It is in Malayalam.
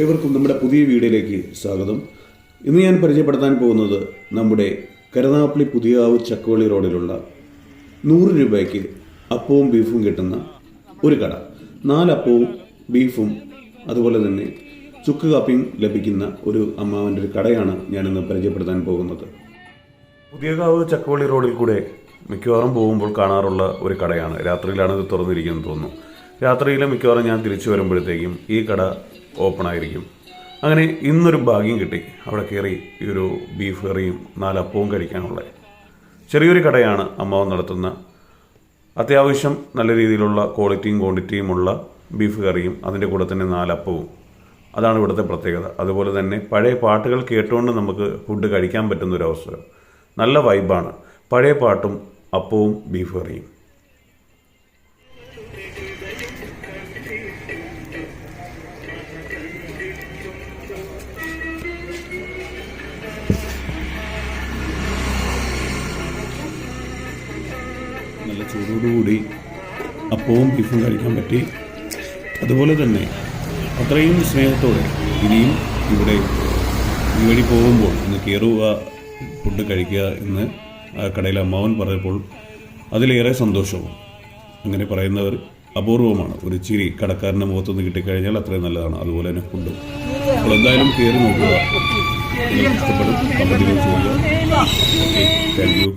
ഏവർക്കും നമ്മുടെ പുതിയ വീഡിയോയിലേക്ക് സ്വാഗതം. ഇന്ന് ഞാൻ പരിചയപ്പെടുത്താൻ പോകുന്നത് നമ്മുടെ കരുനാപ്പള്ളി പുതിയാവ് ചക്കവള്ളി റോഡിലുള്ള നൂറ് രൂപയ്ക്ക് അപ്പവും ബീഫും കിട്ടുന്ന ഒരു കട. നാലപ്പവും ബീഫും അതുപോലെ തന്നെ ചുക്ക് കാപ്പിയും ലഭിക്കുന്ന ഒരു അമ്മാവന്റെ ഒരു കടയാണ് ഞാനിന്ന് പരിചയപ്പെടുത്താൻ പോകുന്നത്. പുതിയകാവ് ചക്കവള്ളി റോഡിൽ കൂടെ മിക്കവാറും പോകുമ്പോൾ കാണാറുള്ള ഒരു കടയാണ്. രാത്രിയിലാണ് ഇത് തുറന്നിരിക്കുന്നത് തോന്നുന്നു. രാത്രിയിലെ മിക്കവാറും ഞാൻ തിരിച്ചു വരുമ്പോഴത്തേക്കും ഈ കട ഓപ്പൺ ആയിരിക്കും അങ്ങനെ ഇന്നൊരു ഭാഗ്യം കിട്ടി. അവിടെ കയറി ഈ ഒരു ബീഫ് കറിയും നാലപ്പവും കഴിക്കാനുള്ള ചെറിയൊരു കടയാണ് അമ്മാവൻ നടത്തുന്ന. അത്യാവശ്യം നല്ല രീതിയിലുള്ള ക്വാളിറ്റിയും ക്വാണ്ടിറ്റിയുമുള്ള ബീഫ് കറിയും അതിന്റെ കൂടെ തന്നെ നാലപ്പവും. അതാണ് ഇവിടുത്തെ പ്രത്യേകത. അതുപോലെ തന്നെ പഴയ പാട്ടുകൾ കേട്ടുകൊണ്ട് നമുക്ക് ഫുഡ് കഴിക്കാൻ പറ്റുന്ന ഒരു അവസരം. നല്ല വൈബാണ് പഴയ പാട്ടും അപ്പവും ബീഫ് കറിയും. നല്ല ചൂടോടുകൂടി അപ്പവും ബീഫും കഴിക്കാൻ പറ്റി. അതുപോലെ തന്നെ അത്രയും സ്നേഹത്തോടെ ഇനിയും ഇവിടെ ഈ വഴി പോകുമ്പോൾ ഇന്ന് കയറുക ഫുഡ് കഴിക്കുക എന്ന് ആ കടയിലെ അമ്മാവൻ പറഞ്ഞപ്പോൾ അതിലേറെ സന്തോഷവും. അങ്ങനെ പറയുന്നവർ അപൂർവമാണ്. ഒരു ചിരി കടക്കാരന്റെ മുഖത്തുനിന്ന് കിട്ടിക്കഴിഞ്ഞാൽ അത്രയും നല്ലതാണ്. അതുപോലെ തന്നെ ഫുഡും അപ്പോൾ എന്തായാലും കയറി നോക്കുക. ഇഷ്ടപ്പെടും. Thank you